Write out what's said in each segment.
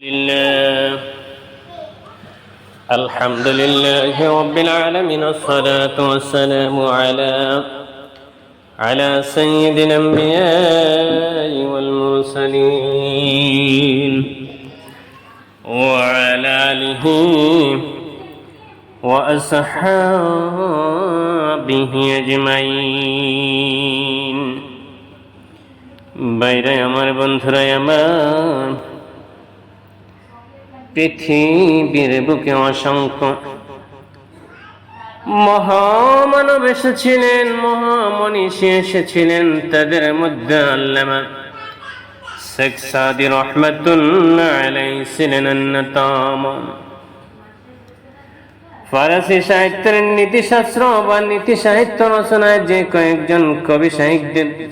لله الحمد لله رب العالمين الصلاة والسلام على على سيد الأنبياء والمرسلين وعلى آله وأصحابه أجمعين বাইরে আমার বন্ধুরা আমার পৃথিবীর বুকে অসংখ্য মহামানব এসেছিলেন মহামনীষী এসেছিলেন তাদের মধ্যে আল্লামা শেখ সাদি রহমতুল্লাহ আলাই ছিলেন অন্যতম। ফারাসি সাহিত্যের নীতিশাস্ত্র বা নীতি সাহিত্য রচনায় যে কয়েকজন কবি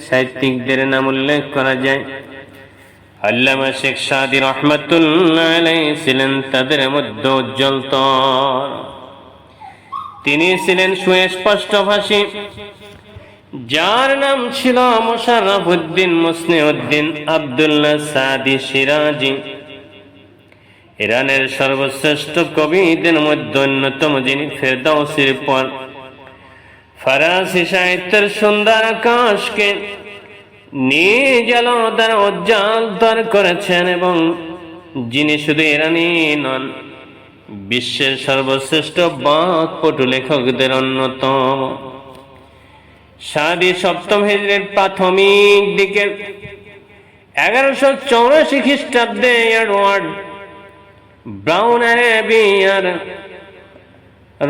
সাহিত্যিকদের নাম উল্লেখ করা যায়। আল্লামা শেখ সাদি রহমতুল্লাহ ছিলেন তাদের মধ্যে উজ্জ্বলতর তিনি ছিলেন সুস্পষ্টভাষী যার নাম ছিল মোশাররফ উদ্দিন মুসলিউদ্দিন আবদুল্লাহ সাদি সিরাজি। ইরানের সর্বশ্রেষ্ঠ কবিদের মধ্যে অন্যতম যিনি ফেরদাউসির পর। ফরাসি সাহিত্যের সুন্দর আকাশকে নিজল দ্বারা উজ্জ্বলতর করেছেন এবং যিনি শুধু ইরানি নন, বিশ্বের সর্বশ্রেষ্ঠ বাকপটু লেখকদের অন্যতম। সাদি সপ্তম হিজড়ির প্রাথমিক দিকে এগারোশো চৌরাশি খ্রিস্টাব্দে এডওয়ার্ড ব্রাউন আরেবিয়ার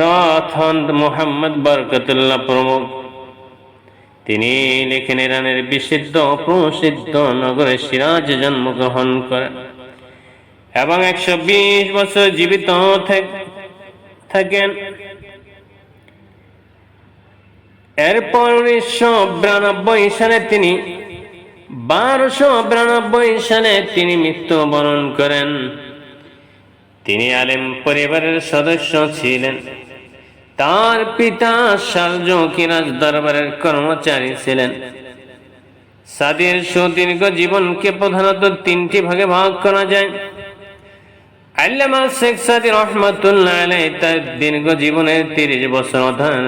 রথন্দ মোহাম্মদ বরকতুল্লাহ প্রমুখ। তিনি লেখেন ইরানের বিশুদ্ধ, প্রসিদ্ধ নগরে সিরাজ জন্মগ্রহণ করেন। এবং একশো বিশ বছর জীবিত থাকেন। এরপর উনিশশো বিরানব্বই সালে তিনি, বারোশো বিরানব্বই সালে তিনি মৃত্যুবরণ করেন। তিনি আলেম পরিবারের সদস্য ছিলেন। তার পিতা শালজকি রাজ দরবারের কর্মচারী ছিলেন। সাদির সুদীর্ঘ জীবনকে প্রধানত তিনটি ভাগে ভাগ করা যায়। আল্লামা শেখ সাদি রহমতুল্লাহ আলাই তার দীর্ঘ জীবনের তিরিশ বছর অধ্যয়ন,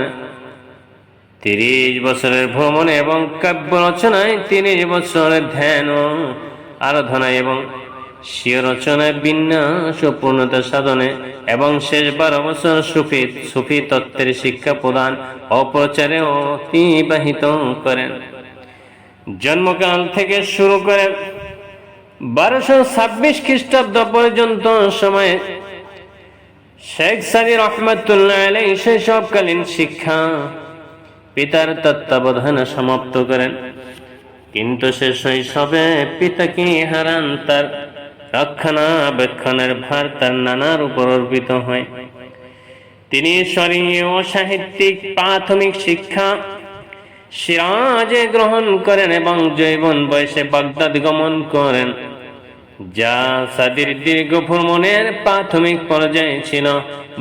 তিরিশ বছরের ভ্রমণ এবং কাব্য রচনায় তিরিশ বছরের ধ্যান আরাধনা এবং স্বীয় রচনায় বিন্যাস পূর্ণতা সাধনে এবং শেষ বারো বছর সুফি সুফি তত্ত্বের শিক্ষা প্রদান ও প্রচারে অতিবাহিত করেন। জন্মকাল থেকে শুরু করে বারোশো ছাব্বিশ খ্রিস্টাব্দ পর্যন্ত সময়ে শেখ সাদি রহমতুল্লাহ আলাই শৈশবকালীন শিক্ষা পিতার তত্ত্বাবধানে সমাপ্ত করেন। কিন্তু সে শৈশবে পিতাকে হারান তার রক্ষণাবেক্ষণের ভার তার নানার উপর অর্পিত হয়। তিনি স্বরীয় সাহিত্যিক, প্রাথমিক শিক্ষা, সিরাজে গ্রহণ করেন এবং জৈবন বয়সে বাগদাদ গমন করেন, যা সাদির দীর্ঘ ভ্রমণের প্রাথমিক পর্যায়ে ছিল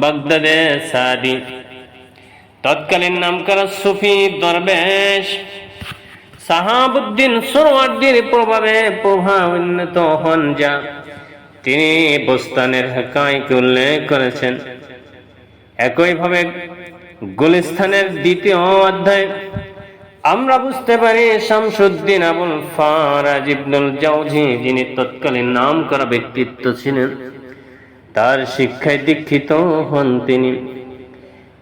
বাগদাদে সাদি। তৎকালীন নাম করা সুফি দরবেশ সাহাবুদ্দিন সোরওয়ার্দির প্রভাবে প্রভাবান্বিত হন যা তিনি বোস্তানের হেকাইকে উল্লেখ করেছেন। একইভাবে গুলিস্তানের দ্বিতীয় অধ্যায়, আমরা বুঝতে পারি শামসুদ্দিন আবুল ফারাজ ইবনুল জাউজি যিনি তৎকালীন নাম করা ব্যক্তিত্ব ছিলেন, তার শিক্ষায় দীক্ষিত হন তিনি।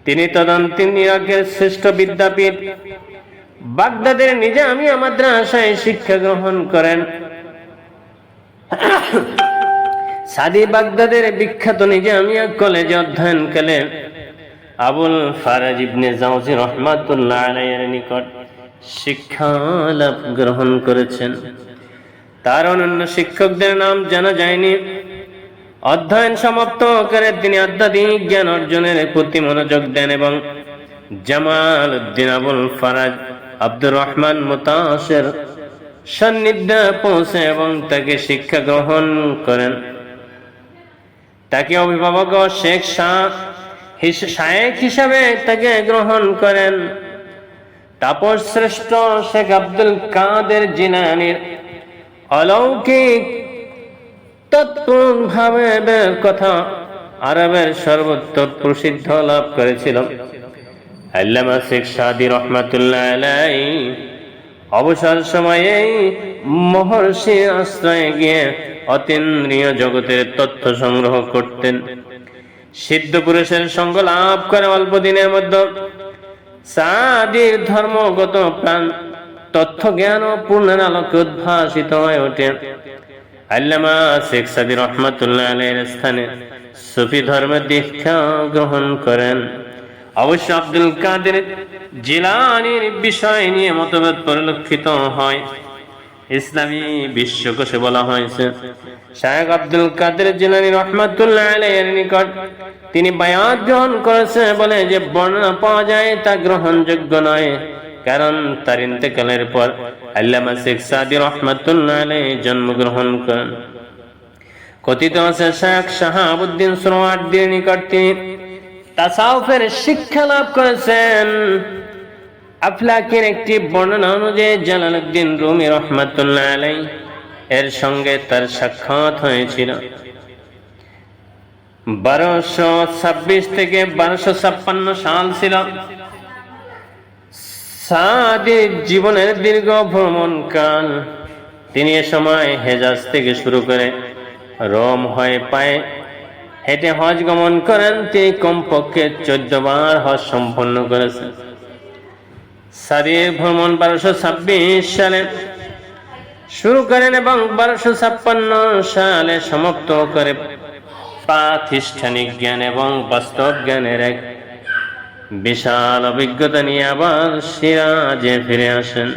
তিনি তদন্তিন ইরাকের শ্রেষ্ঠ বিদ্যাপীঠ বাগদাদের নিজে আমি মাদ্রাসায় শিক্ষা গ্রহণ করেন। সাদি বাগদাদের বিখ্যাত নিজে আমি কলেজে অধ্যয়ন করেন আবুল ফারাজ ইবনে জাউজি রহমাতুল্লাহ আলাইয়ের নিকট শিক্ষা লাভ গ্রহণ করেছেন। তার অন্যান্য শিক্ষকদের নাম জানা যায়নি। অধ্যয়ন সমাপ্ত করে তিনি আধ্যাত্মিক জ্ঞান অর্জনের প্রতি মনোযোগ দেন এবং জামাল উদ্দিন আবুল ফারাজ আব্দুর রহমান মোতাসের সান্নিধ্যে পৌঁছে এবং তাকে শিক্ষা গ্রহণ করেন। তাকে অভিভাবক শেখ শাহ শায়েক হিসাবে তাকে গ্রহণ করেন। তাপস শ্রেষ্ঠ শেখ আব্দুল কাদের জিনানির অলৌকিক তৎপূর্ণভাবে কথা আরবের সর্বত্র প্রসিদ্ধ লাভ করেছিল। শেখ অবসর সময়ে মহর্ষি আশ্রয়ে গিয়ে অতীন্দ্রিয় জগতের তথ্য সংগ্রহ করতেন। সিদ্ধ পুরুষের সঙ্গ লাভ করে অল্প দিনের মধ্যে সাদির ধর্মগত প্রাণ, তথ্য জ্ঞান ও পূর্ণের আলোকে উদ্ভাসিত হয়ে ওঠে। আল্লামা শেখ সাদি রহমাতুল্লাহ আলাইহির স্থানে সুফি ধর্মের দীক্ষা গ্রহণ করেন। অবশ্য আব্দুল কাদের জিলানির বিষয় নিয়ে মতভেদ পরিলক্ষিত হয়। ইসলামী বিশ্বকোষে বলা হয়েছে, শায়েখ আব্দুল কাদের জিলানি রহমাতুল্লাহ নিকট তিনি বায়াত গ্রহণ করেছে বলে যে বর্ণনা পাওয়া যায় তা গ্রহণযোগ্য নয়। কারণ তার ইন্তেকালের পর আল্লামা শেখ সাদি রহমাতুল্লাহ আলাইহি জন্মগ্রহণ করেন। কথিত আছে শেখ শাহাবুদ্দিন সোনোয়ার্দির নিকট তিনি তাসাউফের শিক্ষা লাভ করেছেন। আফলাকের একটি বর্ণনা অনুযায়ী জালালউদ্দিন রুমি রহমাতুল্লাহ আলাই এর সঙ্গে তার সাক্ষাৎ হয়েছিল। বারোশো ছাব্বিশ থেকে বারোশো ছাপ্পান্ন সাল ছিল। জীবনের দীর্ঘ ভ্রমণ ভ্রমণকাল তিনি এ সময় হেজাজ থেকে শুরু করে রোম হয়ে পায়ে হেঁটে হজ গমন করেন তিনি কমপক্ষে চোদ্দ বার হজ সম্পন্ন করেছেন। সাদির ভ্রমণ বারোশো ছাব্বিশ সালে শুরু করেন এবং বারোশো ছাপ্পান্ন সালে সমাপ্ত করে প্রাতিষ্ঠানিক জ্ঞান এবং বাস্তব জ্ঞানের এক বিশাল অভিজ্ঞতা নিয়ে আবার সিরাজে ফিরে আসেন।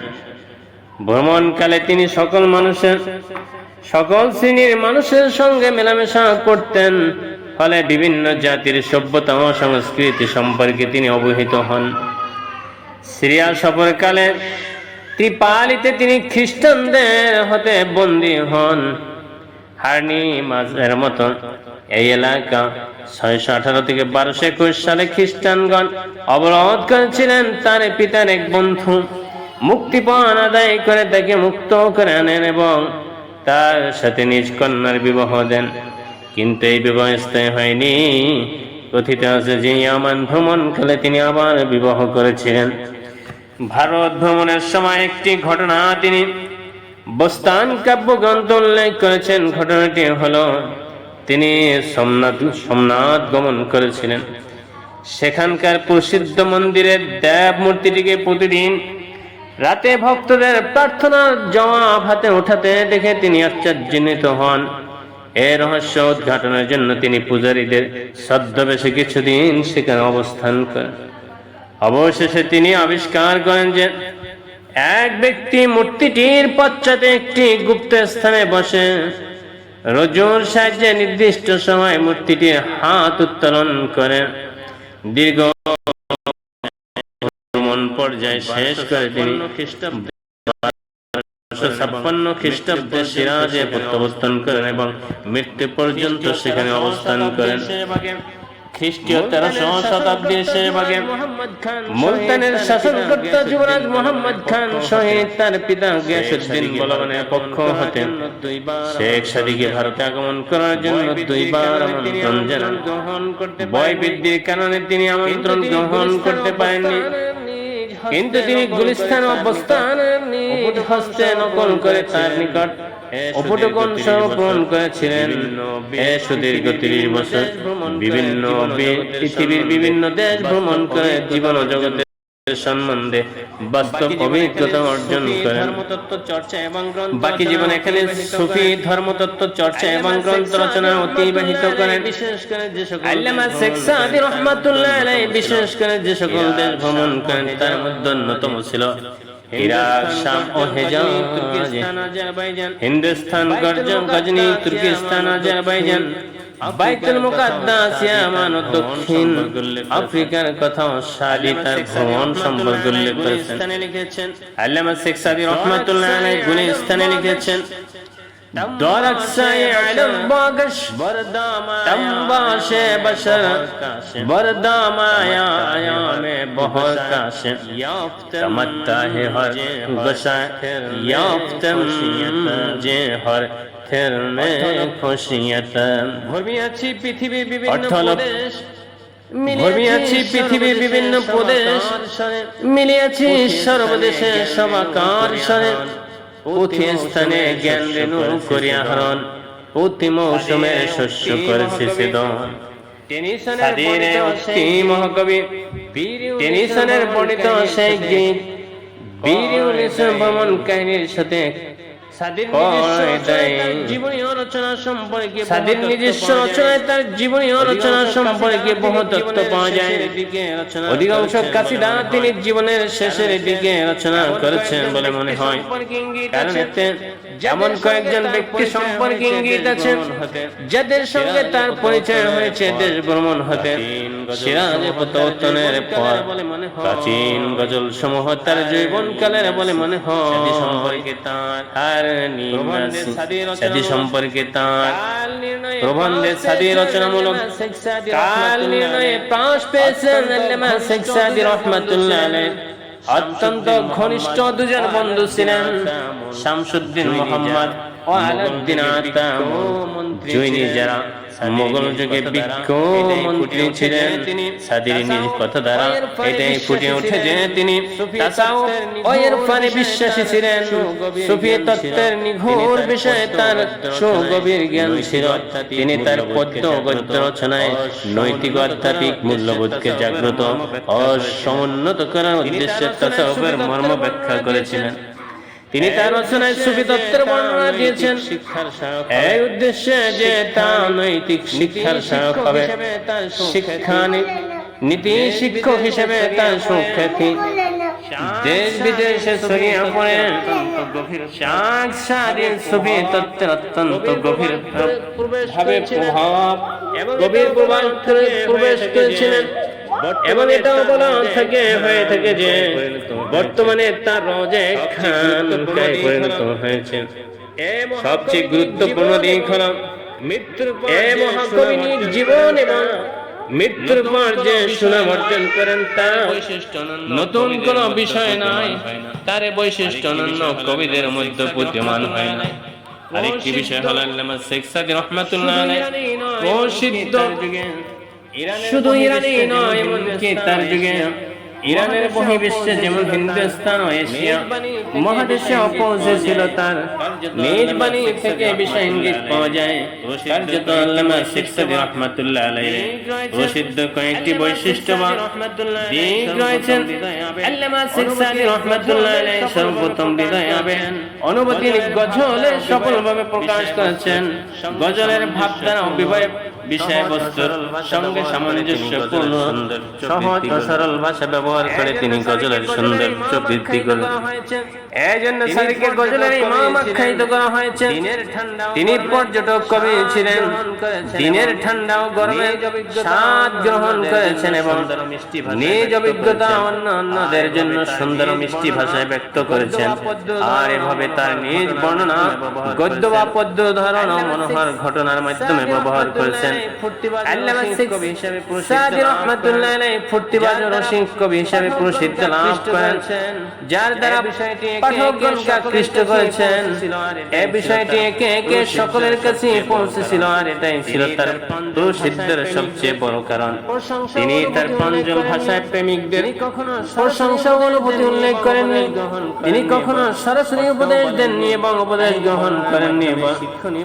ভ্রমণকালে তিনি সকল মানুষের, সকল শ্রেণির মানুষের সঙ্গে মেলামেশা করতেন। ফলে বিভিন্ন জাতির সভ্যতা ও সংস্কৃতি সম্পর্কে তিনি অবহিত হন। সিরিয়া সফরকালে ত্রিপালিতে তিনি খ্রিস্টানদের হতে বন্দী হন। হার্নি মাঝের মতন এই এলাকা ছয়শো আঠারো থেকে বারোশো একুশ সালে খ্রিস্টানগণ অবরোধ করেছিলেন তার পিতার এক বন্ধু। মুক্তিপণ আদায় করে তাকে মুক্ত করে আনেন এবং তার সাথে নিজ কন্যার বিবাহ দেন। কিন্তু এই বিবাহ স্থায়ী হয়নি। কথিত আছে যে ইয়ামান ভ্রমণকালে তিনি আবার বিবাহ করেছিলেন। ভারত ভ্রমণের সময় একটি ঘটনা তিনি বস্তান কাব্যগ্রন্থ উল্লেখ করেছেন। ঘটনাটি হল, তিনি সোমনাথ সোমনাথ গমন করেছিলেন। সেখানকার প্রসিদ্ধ মন্দিরের দেব মূর্তিটিকে প্রতিদিন রাতে ভক্তদের প্রার্থনার জবাব হাতে ওঠাতে দেখে তিনি আশ্চর্যান্বিত হন। এ রহস্য উদ্ঘাটনের জন্য তিনি পূজারীদের ছদ্মবেশে কিছুদিন সেখানে অবস্থান করেন। অবশেষে তিনি আবিষ্কার করেন যে এক ব্যক্তি মূর্তিটির পশ্চাতে একটি গুপ্ত স্থানে বসে রজুর সাহায্যে নির্দিষ্ট সময় মূর্তিটির হাত উত্তোলন করে। দীর্ঘ পর্যায়ে শেষ করে তিনি খ্রিস্টাব্দ ছাপ্পান্ন খ্রিস্টাব্দে সিরাজে করেন এবং মৃত্যু পর্যন্ত সেখানে অবস্থান করেন। খ্রিস্টীয় তেরোশো শতাব্দীর শেষ ভাগে মুলতানের শাসনকর্তা যুবরাজ মোহাম্মদ খান তার পিতা গিয়াসুদ্দিন বলবানের পক্ষ হতে শেখ সাদিকে ভারতে আগমন করার জন্য দুইবার আমন্ত্রণ জানান। বয় বৃদ্ধির কারণে তিনি আমন্ত্রণ গ্রহণ করতে পারেননি। কিন্তু তিনি গুলিস্তান অবস্থান নিজ হস্তে নকল করে তার নিকট। উপটকন সমর্পণ করেছিলেন। এ সুদীর্ঘ তিরিশ বছর। বিভিন্ন পৃথিবীর বিভিন্ন দেশ ভ্রমণ করে জীবন ও জগতের সম্বন্ধে বাস্তব অভিজ্ঞতা অর্জন করেন। বাকি জীবন এখানে সুফি ধর্মতত্ত্ব চর্চা এবং গ্রন্থ রচনা অতিবাহিত করেন। বিশেষ করে যে সকল আল্লামা শেখ সাদি রহমাতুল্লাহ আলাইহি বিশেষ করে যে সকল দেশ ভ্রমণ করেন তার মধ্যে অন্যতম ছিল। ইরাক শাম ও হেজাজ। হিন্দুস্তান গর্জন গজনি তুর্কিস্তান আজারবাইজান। বাইতুল মুকাদ্দাস, ইয়ামান দক্ষিণ আফ্রিকার কথা শালি তার ভ্রমণ সম্পর্কে উল্লেখ করেছেন। আল্লামা শেখ সাদি রহমাতুল্লাহ আলাই গুণে স্থানে লিখেছেন درخشائے علم পথের ধর্মী আছি পৃথিবীর বিভিন্ন প্রদেশ। ঘুমিয়াছি পৃথিবীর বিভিন্ন প্রদেশ। মিলিয়াছি সর্বদেশে সমাকার সরে। পুঁথি স্থানে জ্ঞান রেণু করি আহরণ পুঁথি মৌসুমে শস্য করেছে সেদন স্বাধীনে উক্তি মহাকবি। টেনিসনের পণ্ডিত সেই গীত। বীর ভ্রমণ কাহিনীর সাথে স্বাধীন জীবনী রচনা সম্পর্কে স্বাধীন নিজস্ব রচনায় তার জীবনী রচনা সম্পর্কে বহু তথ্য পাওয়া যায়। অধিকাংশ কাসিদা তিনি জীবনের শেষের দিকে রচনা করেছেন বলে মনে হয়। কারণ এতে যেমন কয়েকজন ব্যক্তি সম্পর্কে ইঙ্গিত আছে। যাদের সঙ্গে তার পরিচয় হয়েছে দেশ ভ্রমণ হতে। সিরাজ পতনের পর প্রাচীন গজল সমূহ তার জীবনকালের বলে মনে হয়। আর সাদি সম্পর্কে তার প্রবন্ধের সাদি রচনামূলক কাল নির্ণয়ে পাশ পেয়েছেন আল্লামা শেখ সাদি রহমাতুল্লাহ আলাইহ অত্যন্ত ঘনিষ্ঠ দুজন বন্ধু ছিলেন শামসুদ্দিন মোহাম্মদ ও আলাউদ্দিন আতা জৈনী যারা মোগল যুগে বিজ্ঞ মন্ত্রী ছিলেন। তিনি। সাদির নিজ কথা দ্বারা? এটাই ফুটে ওঠে যে তিনি বিশ্বাসী ছিলেন। সুফি তত্ত্বের নিঘোর বিষয়ে তার সুগভীর জ্ঞান ছিল। তিনি তার পদ্য গদ্য রচনায় নৈতিক আধ্যাত্মিক মূল্যবোধকে জাগ্রত। ও সমুন্নত করার উদ্দেশ্যে তাসাউফের মর্ম ব্যাখ্যা করেছিলেন। তিনি তার রচনায় সুফি তত্ত্বের বর্ণনা দিয়েছেন। এই উদ্দেশ্যে যে তা নৈতিক শিক্ষার সহায়ক হবে, শিক্ষা নীতি শিক্ষক হিসেবে তার সুখ্যাতি। দেশ বিদেশে ছড়িয়ে পড়ে শাক সুফি তত্ত্বের অত্যন্ত গভীর ভাবে প্রভাব গভীর প্রভাব প্রবেশ করেছিলেন। এবং এটাও বলা থাকে হয়ে থাকে যে বর্তমানে তার রোজে খান পরিণত হয়েছে। সবচেয়ে গুরুত্বপূর্ণ দিক হল মৃত্যুর এ মহাকবি নিজ জীবন এবং মৃত্যুর পর যে সুনাম অর্জন করেন তা নতুন কোন বিষয় নয় তার বৈশিষ্ট্য অনন্য কবিদের মধ্যে প্রতীয়মান হয় না। আরেকটি বিষয় হল আল্লামা শেখ সাদি রহমাতুল্লাহ আলাইহ। প্রসিদ্ধ শুধু ইরানে নয় এমনকি তার যুগে ইরানের বহির্বিশ্বে যেমন হিন্দুস্তান ও এশিয়া মহাদেশে অপৌঁছে ছিল তার নিজ বাণী থেকে বিষয় ইঙ্গিত পাওয়া যায়। কার্যত আল্লামা সাদি রহমাতুল্লাহ আলাইহি প্রসিদ্ধ কয়েকটি বৈশিষ্ট্য বা দিক রয়েছেন। আল্লামা সাদি রহমাতুল্লাহ আলাইহি সর্বপ্রথম হৃদয় আবেন অনুভূতির গজলে সফলভাবে প্রকাশ করেছেন। গজলের ভাবধারা ও বিষয়বস্তুর সঙ্গে সামঞ্জস্যপূর্ণ, সহজ সরল ভাষা ব্যবহার করে তিনি গজলের সৌন্দর্য বৃদ্ধি করেন এই জন্য সাদিকে গজলের ইমাম আখ্যায়িত করা হয়েছে। তিনি পর্যটক কবি ছিলেন দিনের ঠান্ডা ও গরমে স্বাদ গ্রহণ করেছেন এবং নিজ অভিজ্ঞতা অন্য অন্যদের জন্য সুন্দর মিষ্টি ভাষায় ব্যক্ত করেছেন। আর এভাবে তার নিজ বর্ণনা গদ্য বা পদ্য ধারণ ও মনোহর ঘটনার মাধ্যমে ব্যবহার করেছেন। আল্লামা শেখ সাদি রহমাতুল্লাহ আলাইহি ফুর্তিবাজ ও রসিক কবি হিসেবে প্রসিদ্ধ লাভ করেছেন। যার দ্বারা পাঠকগণকে আকৃষ্ট করেছেন। এই বিষয়টি একে একে সকলের কাছে পৌঁছেছিল আর এটাই ছিল তার প্রসিদ্ধের সবচেয়ে বড় কারণ। তিনি তার পঞ্চম ভাষায় প্রেমিকদের প্রশংসা অনুভূতি উল্লেখ করেননি। তিনি কখনো সরাসরি উপদেশ দেননি এবং উপদেশ গ্রহণ করেননি এবং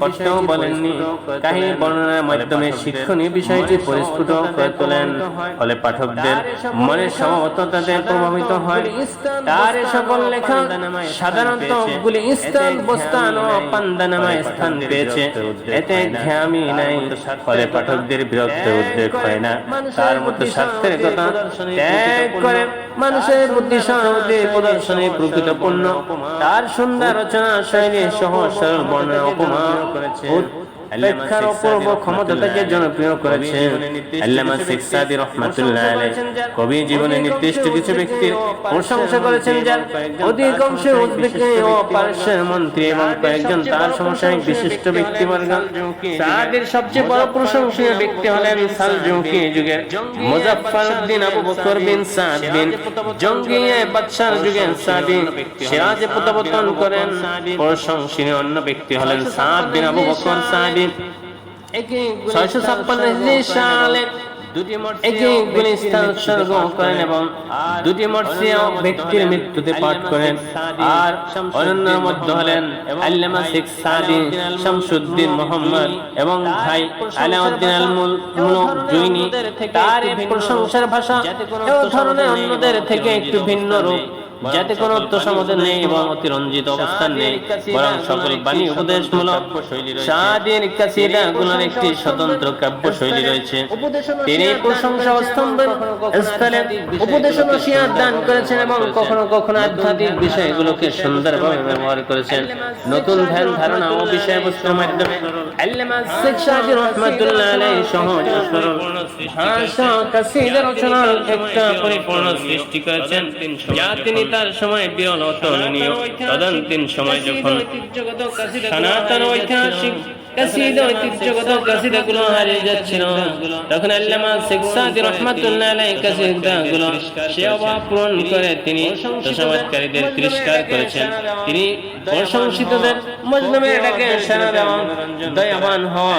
কষ্টেও বলেননি। কাহিনী বর্ণনার মাধ্যমে শিক্ষণীয় বিষয়টি পরিস্ফুট করে তোলেন। ফলে পাঠকদের মনে স্বভাবত তাতে প্রভাবিত হয়। তার সকল লেখা সাধারণত গুলি স্থান বস্তান ও পান্দানামায় স্থান পেয়েছে। এতে ঘ্যামি নাই, ফলে পাঠকদের বিরক্ত উদ্বেগ হয় না। তার মতো স্বার্থের কথা ত্যাগ করে, মানুষের বুদ্ধি সহানুভূতি প্রদর্শনী প্রকৃতপূর্ণ তার সুন্দর রচনা শৈলী সহ সরল বর্ণনা উপমা ব্যাখ্যার অপূর্ব ক্ষমতা জনপ্রিয় করেছেন। আল্লামা শেখ সাদি রহমাতুল্লাহ আলাইহ। কবি জীবনে নির্দিষ্ট কিছু ব্যক্তির প্রশংসা করেছেন যার অধিকাংশ উজবেক ও পারস্যের মন্ত্রী এবং কয়েকজন তার সমসাময়িক বিশিষ্ট ব্যক্তিবর্গ সাদের। সবচেয়ে বড় প্রশংসনীয় ব্যক্তি হলেন সালজুকি যুগের মুজাফফর উদ্দিন আবু বকর বিন সাদ বিন জঙ্গিয়ে বাদশার যুগের সাদি সিরাজে প্রত্যাবর্তন করেন। প্রশংসনীয় অন্য ব্যক্তি হলেন সাদ বিন আবু বকর। সাদি ছয়শো ছাপ্পান্ন সালে একে গুলিস্তান উৎসর্গ করেন এবং দুটি মর্সিয়া ব্যক্তির মৃত্যুতে পাঠ করেন। আর অন্যের মধ্যে হলেন আল্লামা শেখ সাদি শামসুদ্দিন মোহাম্মদ এবং ভাই আলাউদ্দিন আল জুইনি। তার প্রশংসার ভাষা এ ধরনের অন্যদের থেকে একটু ভিন্ন রূপ। যাতে কোন নেই এবং অতিরঞ্জিত অবস্থান নেই বরং সকল বাণী উপদেশমূলক কাসিদা গুলোর একটি স্বতন্ত্র কাব্য শৈলী রয়েছে। তিনি প্রশংসা স্তম্ভের স্থলে উপদেশ নসিহাত দান করেছেন এবং কখনো কখনো আধ্যাত্মিক বিষয়গুলোকে সুন্দরভাবে ব্যবহার করেছেন। নতুন ধ্যান ধারণা ও বিষয়বস্তুর মাধ্যমে আল্লামা শেখ সাদি রহমাতুল্লাহ আলাইহি সহজ সরল ভাষা কাসিদা রচনার একটা পরিপূর্ণ সৃষ্টি করেছেন। যা তিনি তার সময় বিরল অতুলনীয় তদন্তিন সময় যখন সনাতন ঐতিহাসিক কাসিদা ঐতিহ্যগত কাসিদাগুলো হারিয়ে যাচ্ছিল। তখন আল্লামা শেখ সাদি রহমাতুল্লাহ আলাইহি কাসিদাগুলো সে অভাব পূরণ করে তিনি তোষামতকারীদের তিরস্কার করেছেন। তিনি প্রশংসিতদের মজলুমের ডাকে সাড়া দেওয়া দয়াবান হওয়া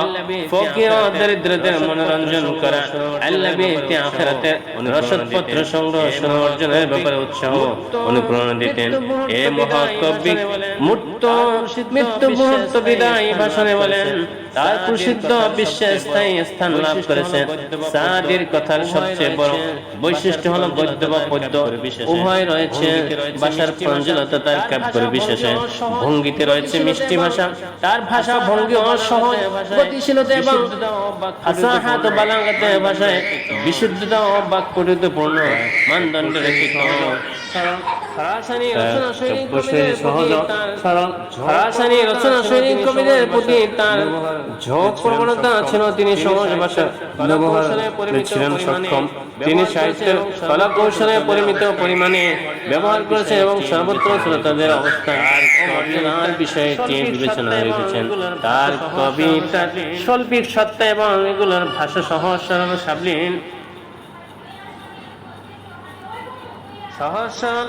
ফকির দরিদ্রদের মনোরঞ্জন করা আল্লাহ বিতে রসদপত্র সংগ্রহ অর্জনের ব্যাপারে উৎসাহ অনুপ্রেরণা দিতেন এ মহাকবি মুক্ত মৃত্যু মুহূর্ত বিদায় ভাষণে বলেন তার প্রসিদ্ধ বিশ্বে স্থায়ী স্থান লাভ করেছে সাদির কথার সবচেয়ে বড় বৈশিষ্ট্য হলো গদ্য বা পদ্য উভয় রয়েছে ভাষার প্রঞ্জলতা তার কাব্য বিশেষে ভঙ্গিতে রয়েছে মিষ্টি ভাষা তার ভাষা ভঙ্গি অসহজ গতিশীলতা এবং ফাসাহাত ও ভাষায় বিশুদ্ধতা ও বাক্যপূর্ণ মানদণ্ডের একটি ফরাসানি রচনা কবিদের ফরাসানি রচনা শৈলী কবিদের প্রতি তার ঝোঁক প্রবণতা ছিল তিনি সহজ ভাষা ব্যবহারে ছিলেন সক্ষম। তিনি সাহিত্যের কলা কৌশলে পরিমিত পরিমাণে ব্যবহার করেছেন এবং সর্বত্র শ্রোতাদের অবস্থান আর বিষয়টি বিবেচনা রেখেছেন। তার কবিতার শৈল্পিক সত্তা এবং এগুলোর ভাষা সহজ সরল সাবলীন সহজ সরল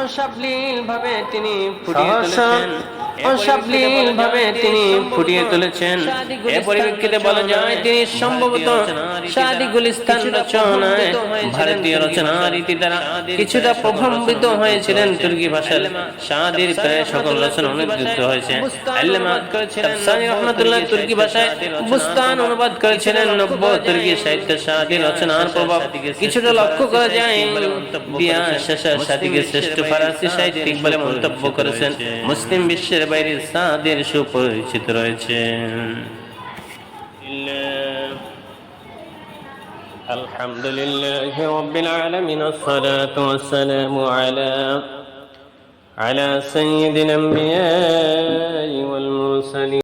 অসাবলীল ভাবে তিনি ফুটিয়ে তুলেছেন। অসাবলীল তিনি ফুটিয়ে তুলেছেন। এ পরিপ্রেক্ষিতে বলা যায় তিনি সম্ভবত সাদি গুলিস্তান রচনায় ভারতীয় রচনা রীতি দ্বারা কিছুটা প্রভাবিত হয়েছিলেন তুর্কি ভাষার সাদির প্রায় সকল রচনা অনুদিত হয়েছে। আল্লামা তাফসানি রহমাতুল্লাহ তুর্কি ভাষায় বুস্তান অনুবাদ করেছিলেন নব্য তুর্কি সাহিত্য সাদি রচনার প্রভাব কিছুটা লক্ষ্য করা যায়। বিয়া শ্রেষ্ঠ ফরাসি সাহিত্যিক বলে মন্তব্য করেছেন। মুসলিম বিশ্বের বাইরে সাদের সুপরিচিত রয়েছে الحمد لله رب العالمين والصلاة والسلام على على سيد الأنبياء والمرسلين